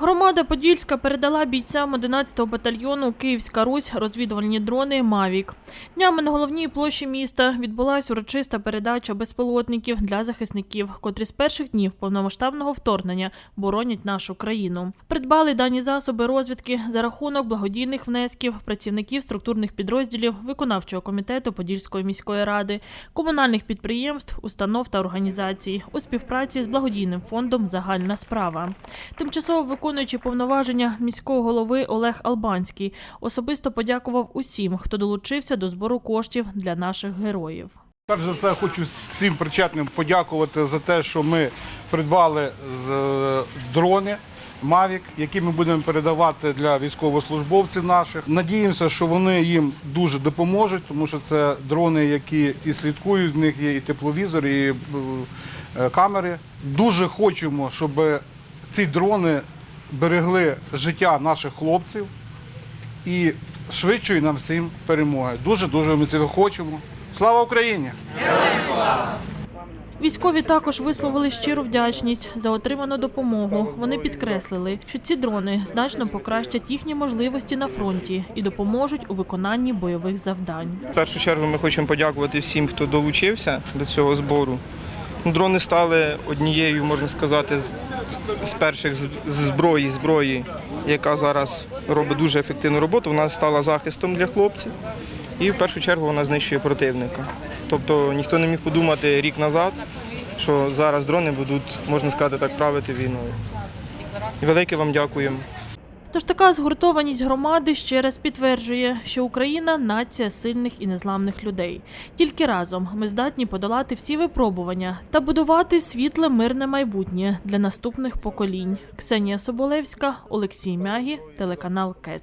Громада Подільська передала бійцям 11-го батальйону Київська Русь розвідувальні дрони Мавік. Днями на головній площі міста відбулася урочиста передача безпілотників для захисників, котрі з перших днів повномасштабного вторгнення боронять нашу країну. Придбали дані засоби розвідки за рахунок благодійних внесків працівників структурних підрозділів виконавчого комітету Подільської міської ради, комунальних підприємств, установ та організацій у співпраці з благодійним фондом Загальна справа. Тимчасово виконуючи повноваження міського голови Олег Албанський особисто подякував усім, хто долучився до збору коштів для наших героїв. Перш за все, хочу всім причетним подякувати за те, що ми придбали з- е, дрони Mavic, які ми будемо передавати для військовослужбовців наших. Надіємося, що вони їм дуже допоможуть, тому що це дрони, які і слідкують, в них є і тепловізор, і е, камери. Дуже хочемо, щоб ці дрони берегли життя наших хлопців і швидшої нам всім перемоги. Дуже дуже ми цього хочемо. Слава Україні! Військові також висловили щиру вдячність за отриману допомогу. Вони підкреслили, що ці дрони значно покращать їхні можливості на фронті і допоможуть у виконанні бойових завдань. В першу чергу ми хочемо подякувати всім, хто долучився до цього збору. Дрони стали однією, можна сказати, з, перших зброї, зброї, яка зараз робить дуже ефективну роботу. Вона стала захистом для хлопців і в першу чергу вона знищує противника. Тобто ніхто не міг подумати рік назад, що зараз дрони будуть, можна сказати так, правити війною. Велике вам дякуємо. Тож така згуртованість громади ще раз підтверджує, що Україна нація сильних і незламних людей. Тільки разом ми здатні подолати всі випробування та будувати світле мирне майбутнє для наступних поколінь. Ксенія Соболевська, Олексій Мягі, телеканал КЕТ.